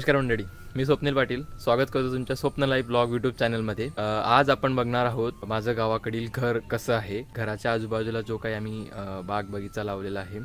नमस्कार मंडळी मी स्वप्नील पाटील. स्वागत करतो तुमच्या स्वप्न लाईव्ह ब्लॉग यूट्यूब चॅनलमध्ये. आज आपण बघणार आहोत माझं गावाकडील घर कसं आहे घराच्या आजूबाजूला जो काही आम्ही बाग बगीचा लावलेला आहे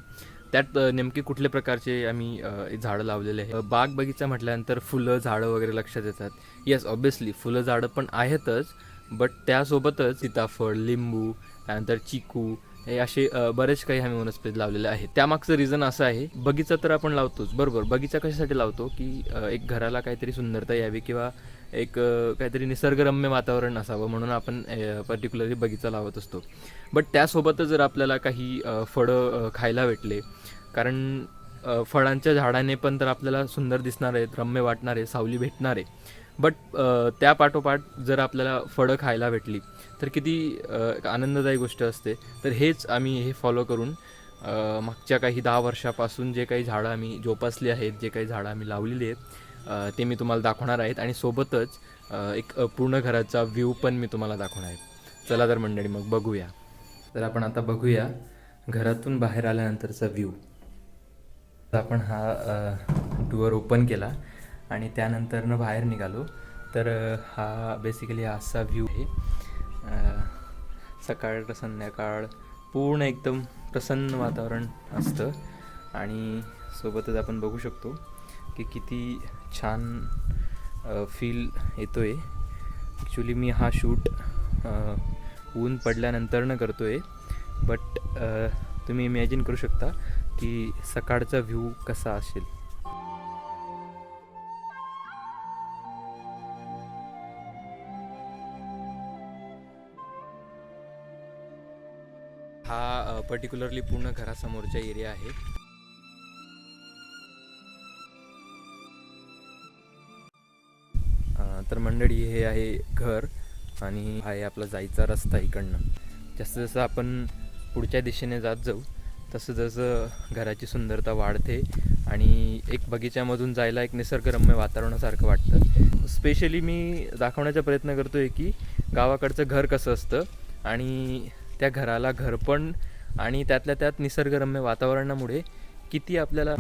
त्यात नेमके कुठल्या प्रकारचे आम्ही झाडं लावलेले आहे. बाग बगीचा म्हटल्यानंतर फुलं झाडं वगैरे लक्षात येतात. येस ऑब्विसली फुलं झाडं पण आहेतच बट त्यासोबतच सीताफळ लिंबू त्यानंतर चिकू हे असे बरेच काही आम्ही वनस्पती लावलेले आहेत. त्यामागचं रिझन असं आहे बगीचा तर आपण लावतोच बरोबर. बगीचा कशासाठी लावतो की एक घराला काहीतरी सुंदरता यावी किंवा एक काहीतरी निसर्गरम्य वातावरण असावं म्हणून आपण पर्टिक्युलरली बगीचा लावत असतो. बट त्यासोबतच जर आपल्याला काही फळं खायला भेटले कारण फळांच्या झाडाने पण तर आपल्याला सुंदर दिसणार आहेत रम्य वाटणार आहे सावली भेटणार आहे बट त्या पाठोपाठ जर आपल्याला फळं खायला भेटली तर किती आनंददायी गोष्ट असते. तर हेच आम्ही हे फॉलो करून मागच्या काही दहा वर्षापासून जे काही झाडं आम्ही जोपासली आहेत जे काही झाडं आम्ही लावलेली आहेत ते मी तुम्हाला दाखवणार आहेत. आणि सोबतच एक पूर्ण घराचा व्ह्यू पण मी तुम्हाला दाखवणार आहे. चला तर मंडळी मग बघूया. तर आपण आता बघूया घरातून बाहेर आल्यानंतरचा व्ह्यू आपण हा डुअर ओपन केला. आणि त्यानंतरनं बाहेर निघालो. तर हा बेसिकली असा व्ह्यू आहे. सकाळ संध्याकाळ पूर्ण एकदम प्रसन्न वातावरण असतं. आणि सोबतच आपण बघू शकतो की किती छान फील येतो आहे ॲक्च्युली मी हा शूट ऊन पडल्यानंतरनं करतो आहे बट तुम्ही इमॅजिन करू शकता की सकाळचा व्ह्यू कसा असेल. हा पर्टिक्युलरली पूर्ण घरासमोरचा एरिया आहे. तर मंडळी हे आहे घर आणि हा आहे आपला जायचा रस्ता इकडनं. जसं जसं आपण पुढच्या दिशेने जात जाऊ तसं जसं घराची सुंदरता वाढते आणि एक बगीच्यामधून जायला एक निसर्गरम्य वातावरणासारखं वाटतं. स्पेशली मी दाखवण्याचा प्रयत्न करतो आहे की गावाकडचं घर कसं असतं आणि त्या घराला घरपण आणि त्यातल्या त्यात निसर्गरम्य वातावरणामुळे किती आपल्याला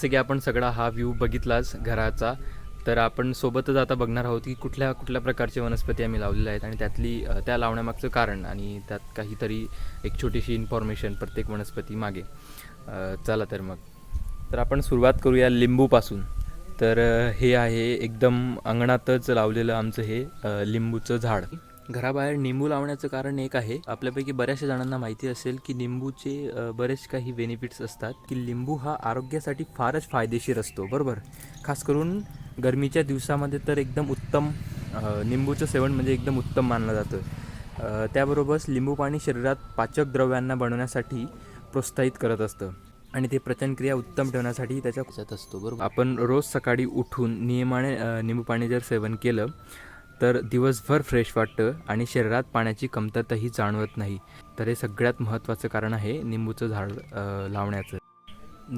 जसं की आपण सगळा हा व्ह्यू बघितलाच घराचा तर आपण सोबतच आता बघणार आहोत की कुठल्या कुठल्या प्रकारचे वनस्पती आम्ही लावलेल्या आहेत आणि त्यातली त्या लावण्यामागचं कारण आणि त्यात काहीतरी एक छोटीशी इन्फॉर्मेशन प्रत्येक वनस्पती मागे. चला तर मग. तर आपण सुरुवात करूया लिंबूपासून. तर हे आहे एकदम अंगणातच लावलेलं आमचं हे लिंबूचं झाड. घराबाहेर निंबू लावण्याचं कारण एक आहे. आपल्यापैकी बऱ्याचशा जणांना माहिती असेल की लिंबूचे बरेच काही बेनिफिट्स असतात. की लिंबू हा आरोग्यासाठी फारच फायदेशीर असतो. बरोबर? खास करून गरमीच्या दिवसामध्ये तर एकदम उत्तम निंबूचं सेवन म्हणजे एकदम उत्तम मानलं जातं. त्याबरोबरच लिंबू पाणी शरीरात पाचक द्रव्यांना बनवण्यासाठी प्रोत्साहित करत असतं. आणि ते पचनक्रिया उत्तम ठेवण्यासाठी त्याच्या त्याच्यात असतो. बरोबर. आपण रोज सकाळी उठून नियमाने निंबू पाणी जर सेवन केलं तर दिवसभर फ्रेश वाटतं आणि शरीरात पाण्याची कमतरताही जाणवत नाही. तर हे सगळ्यात महत्त्वाचं कारण आहे निंबूचं झाड लावण्याचं.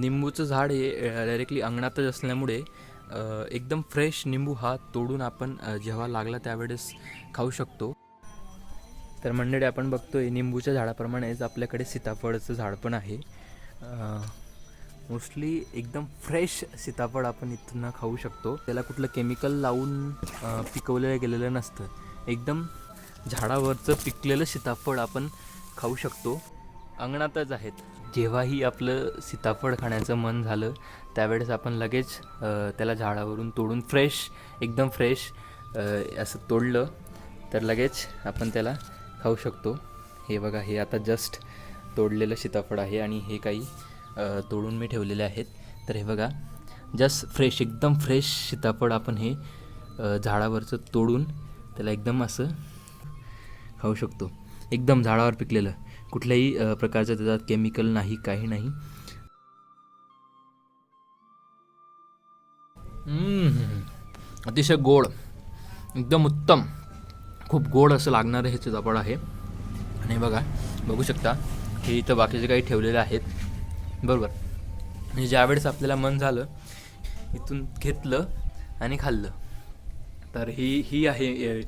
निंबूचं झाड हे डायरेक्टली अंगणातच असल्यामुळे एकदम फ्रेश निंबू हा तोडून आपण जेव्हा लागला त्यावेळेस खाऊ शकतो. तर मंडळी आपण बघतोय निंबूच्या झाडाप्रमाणेच आपल्याकडे सीताफळाचं झाड पण आहे. मोस्टली एकदम फ्रेश सीताफळ आपण इथून खाऊ शकतो. त्याला कुठलं केमिकल लावून पिकवलेलं गेलेलं नसतं. एकदम झाडावरचं पिकलेलं सीताफळ आपण खाऊ शकतो. अंगणातच आहेत. जेव्हाही आपलं सीताफळ खाण्याचं मन झालं त्यावेळेस आपण लगेच त्याला झाडावरून तोडून फ्रेश एकदम फ्रेश असं तोडलं तर लगेच आपण त्याला खाऊ शकतो. हे बघा हे आता जस्ट तोडलेलं सीताफळ आहे आणि हे काही तोडून मी ठेवलेले आहेत. तर हे बघा जस्ट फ्रेश एकदम फ्रेश सीताफळ आपण हे झाडावरचं तोडून त्याला एकदम असं खाऊ शकतो. एकदम झाडावर पिकलेलं. कुठल्याही प्रकारचं त्याच्यात केमिकल नाही काही नाही. अतिशय गोड. एकदम उत्तम. खूप गोड असं लागणारं हे सीताफळ आहे. आणि बघा बघू शकता हे इथं बाकीचे काही ठेवलेले आहेत. बरोबर. म्हणजे ज्यावेळेस आपल्याला मन झालं इथून घेतलं आणि खाल्लं. तर ही ही आहे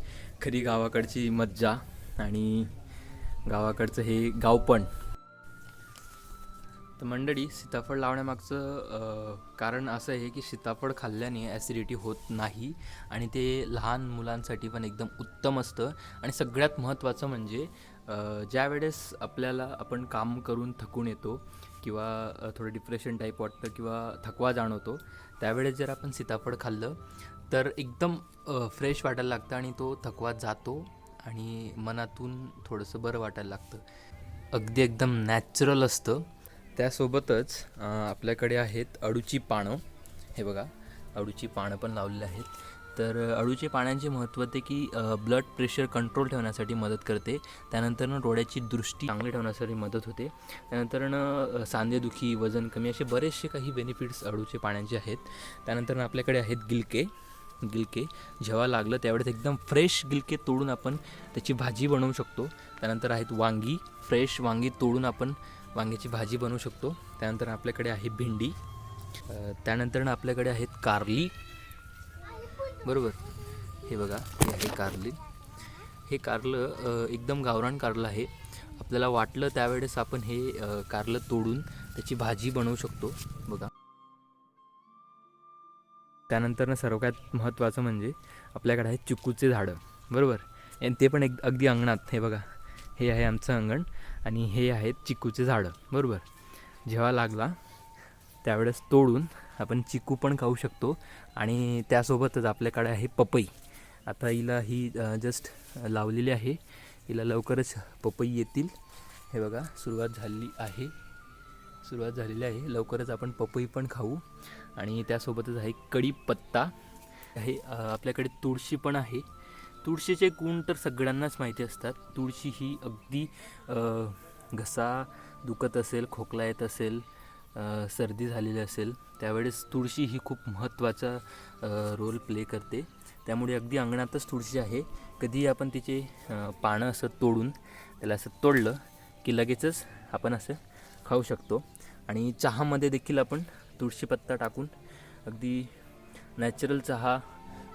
खरी गावाकडची मज्जा आणि गावाकडचं हे गावपण. तर मंडळी सीताफळ लावण्यामागचं कारण असं आहे की सीताफळ खाल्ल्याने ॲसिडिटी होत नाही आणि ते लहान मुलांसाठी पण एकदम उत्तम असतं. आणि सगळ्यात महत्त्वाचं म्हणजे ज्या वेळेस आपल्याला आपण काम करून थकून येतो किंवा थोडं डिप्रेशन टाईप वाटतं किंवा थकवा जाणवतो त्यावेळेस जर आपण सीताफळ खाल्लं तर एकदम फ्रेश वाटायला लागतं आणि तो थकवा जातो आणि मनातून थोडंसं बरं वाटायला लागतं. अगदी एकदम नॅचरल असतं. त्यासोबतच आपल्याकडे आहेत अडूची पानं. हे बघा अडूची पानं पण लावलेली आहेत. तर अळूचे पाण्याचे महत्त्व ते की ब्लड प्रेशर कंट्रोल ठेवण्यासाठी मदत करते. त्यानंतरनं डोळ्याची दृष्टी चांगली ठेवण्यासाठी मदत होते. त्यानंतरनं सांधेदुखी वजन कमी असे बरेचसे काही बेनिफिट्स अळूचे पाण्याचे आहेत. त्यानंतर आपल्याकडे आहेत गिलके. गिलके जेव्हा लागलं त्यावेळेस एकदम फ्रेश गिलके तोडून आपण त्याची भाजी बनवू शकतो. त्यानंतर आहेत वांगी फ्रेश वांगी तोडून आपण वांग्याची भाजी बनवू शकतो. त्यानंतर आपल्याकडे आहे भेंडी. त्यानंतर आपल्याकडे आहेत कारली. बरोबर. हे बघा हे आहे कारली. हे कारलं एकदम गावरान कारलं आहे. आपल्याला वाटलं त्यावेळेस आपण हे अ, कारलं तोडून त्याची भाजी बनवू शकतो. बघा. त्यानंतरनं सर्वात महत्त्वाचं म्हणजे आपल्याकडे आहे चिक्कूचे झाडं. बरोबर? आणि ते पण एक अगदी अंगणात. हे बघा. हे आहे आमचं अंगण आणि हे आहेत चिक्कूचे झाडं. बरोबर? जेव्हा लागला त्यावेळेस तोडून आपण चिक्कू पण खाऊ शकतो. आणि त्यासोबतच आपल्याकडे आहे पपई. आता हिला ही जस्ट लावलेली आहे. हिला लवकरच पपई येतील. हे बघा सुरुवात झाली आहे. सुरुवात झालेली आहे. लवकरच आपण पपई पण खाऊ. आणि त्यासोबतच आहे कढीपत्ता. हे आपल्याकडे तुळशी पण आहे. तुळशीचे गुण तर सगळ्यांनाच माहिती असतात. तुळशी ही अगदी घसा दुखत असेल खोकला येत असेल सर्दी झालेली असेल त्यावेळेस तुळशी ही खूप महत्त्वाचा रोल प्ले करते. त्यामुळे अगदी अंगणातच तुळशी आहे. कधीही आपण तिचे पानं असं तोडून त्याला असं तोडलं की लगेचच आपण असं खाऊ शकतो. आणि चहामध्ये देखील आपण तुळशी पत्ता टाकून अगदी नॅचरल चहा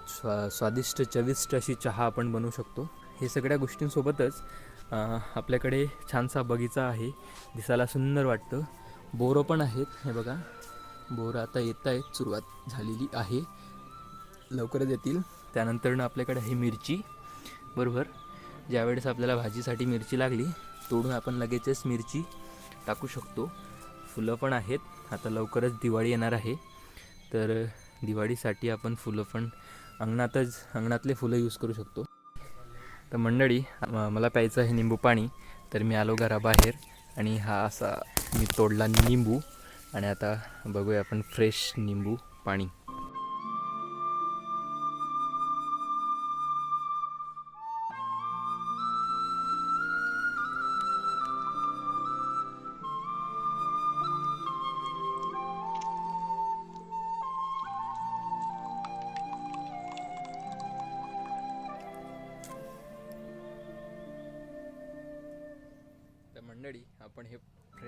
स्वा स्वादिष्ट चविष्ट अशी चहा आपण बनवू शकतो. हे सगळ्या गोष्टींसोबतच आपल्याकडे छानसा बगीचा आहे. दिसायला सुंदर वाटतं. बोरं पण आहेत. हे बघा. बोरं आता येत आहेत सुरुवात झालेली आहे. लवकरच येतील. त्यानंतरनं आपल्याकडे आहे मिरची. बरोबर? ज्यावेळेस आपल्याला भाजीसाठी मिरची लागली तोडून आपण लगेचच मिरची टाकू शकतो. फुलं पण आहेत. आता लवकरच दिवाळी येणार आहे. तर दिवाळीसाठी आपण फुलं पण अंगणातच अंगणातले फुलं यूज करू शकतो. तर मंडळी मला प्यायचं आहे निंबू पाणी तर मी आलो घराबाहेर आणि हा असा मी तोडला निंबू. आणि आता बघूया आपण फ्रेश निंबू पाणी.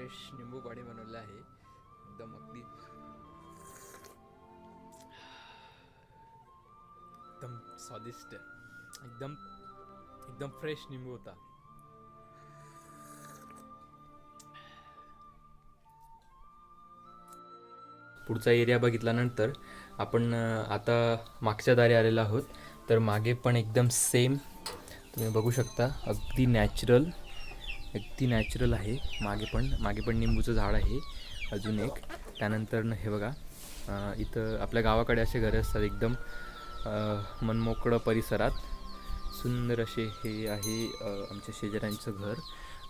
फ्रेश निंबू पाणी बनवलं आहे. एकदम अगदी. एकदम स्वादिष्ट. एकदम एकदम फ्रेश निंबू होता. पुढचा एरिया बघितल्यानंतर आपण आता मागच्या दारी आलेलो आहोत. तर मागे पण एकदम सेम तुम्ही बघू शकता अगदी नॅचरल अगदी नॅचरल आहे. मागे पण मागे पण निंबूचं झाड आहे. अजून एक. त्यानंतर हे बघा इथं आपल्या गावाकडे असे घरे असतात एकदम मनमोकळं परिसरात. सुंदर असे हे आहे आमच्या शेजाऱ्यांचं घर.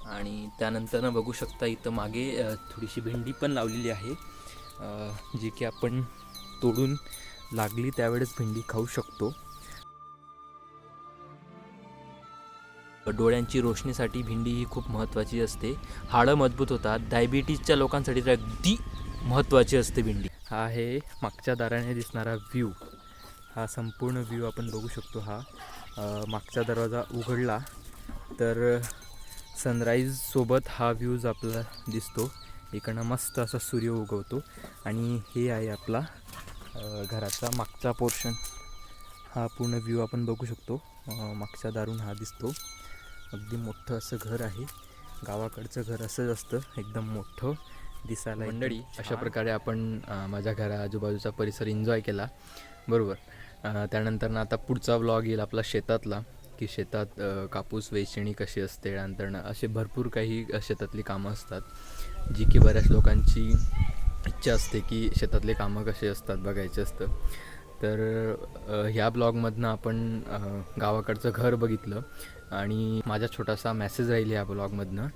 आणि त्यानंतर बघू शकता इथं मागे थोडीशी भेंडी पण लावलेली आहे. जी की आपण तोडून लागली त्यावेळेस भेंडी खाऊ शकतो. डोळ्यांची रोशनीसाठी भिंडी ही खूप महत्त्वाची असते. हाडं मजबूत होतात. डायबिटीजच्या लोकांसाठी तर अगदी महत्त्वाची असते भिंडी. हा आहे मागच्या दाराने दिसणारा व्ह्यू. हा संपूर्ण व्ह्यू आपण बघू शकतो हा. मागचा दरवाजा उघडला तर सनराईजसोबत हा व्ह्यूज आपला दिसतो. इकडनं मस्त असा सूर्य उगवतो आणि हे आहे आपला घराचा मागचा पोर्शन. हा पूर्ण व्ह्यू आपण बघू शकतो. मागच्या दारून हा दिसतो. अगदी मोठं असं घर आहे. गावाकडचं घर असंच असतं. एकदम मोठं. दिसायला मंडळी अशा प्रकारे आपण माझ्या घरा आजूबाजूचा परिसर एन्जॉय केला. बरोबर. त्यानंतर ना आता पुढचा व्लॉग येईल आपला शेतातला की शेतात कापूस वेचणी कशी असते. त्यानंतर असे भरपूर काही शेतातली कामं असतात जी की बऱ्याच लोकांची इच्छा असते की शेतातले कामं कसे असतात बघायचे असतं. तर ह्या ब्लॉगमधनं आपण गावाकडचं घर बघितलं आणि माझा छोटासा मेसेज राहील ह्या ब्लॉगमधनं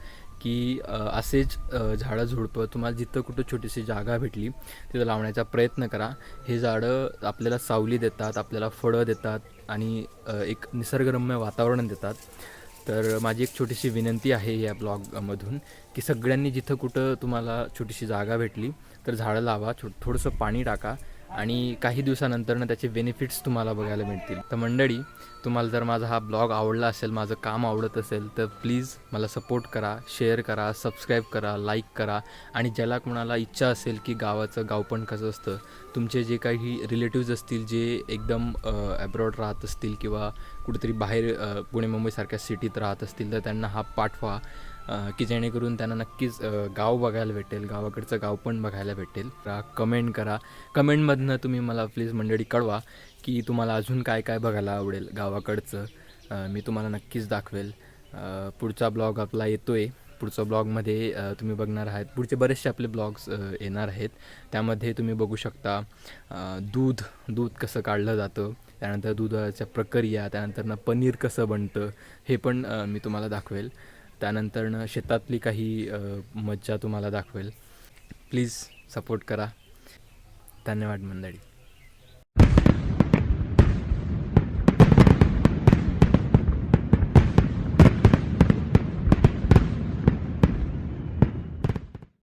की असेच झाडं झुडपं तुम्हाला जिथं कुठं छोटीशी जागा भेटली तिथं लावण्याचा प्रयत्न करा. हे झाडं आपल्याला सावली देतात आपल्याला फळं देतात आणि एक निसर्गरम्य वातावरण देतात. तर माझी एक छोटीशी विनंती आहे या ब्लॉगमधून की सगळ्यांनी जिथं कुठं तुम्हाला छोटीशी जागा भेटली तर झाडं लावा छो थोडंसं पाणी टाका. आणि काही दिवसानंतरनं त्याचे बेनिफिट्स तुम्हाला बघायला मिळतील. तर मंडळी तुम्हाला जर माझा हा ब्लॉग आवडला असेल माझं काम आवडत असेल तर प्लीज मला सपोर्ट करा शेअर करा सबस्क्राईब करा लाईक करा. आणि ज्याला कोणाला इच्छा असेल की गावाचं गावपण कसं असतं तुमचे जे काही रिलेटिव्ज असतील जे एकदम ॲब्रॉड राहत असतील किंवा कुठेतरी बाहेर पुणे मुंबईसारख्या सिटीत राहत असतील तर त्यांना हा पाठवा. की जेणेकरून त्यांना नक्कीच गाव बघायला भेटेल गावाकडचं गाव पण बघायला भेटेल. कमेंट करा. कमेंटमधनं तुम्ही मला प्लीज मंडळी कळवा की तुम्हाला अजून काय काय बघायला आवडेल गावाकडचं. मी तुम्हाला नक्कीच दाखवेल. पुढचा ब्लॉग आपला येतो आहे पुढच्या ब्लॉगमध्ये तुम्ही बघणार आहात. पुढचे बरेचसे आपले ब्लॉग्स येणार आहेत. त्यामध्ये तुम्ही बघू शकता दूध दूध कसं काढलं जातं त्यानंतर दुधाच्या प्रक्रिया त्यानंतर पनीर कसं बनतं हे पण मी तुम्हाला दाखवेल. त्यानंतर शेतातली काही मज्जा तुम्हाला दाखवेल. प्लीज सपोर्ट करा. धन्यवाद मंडळी.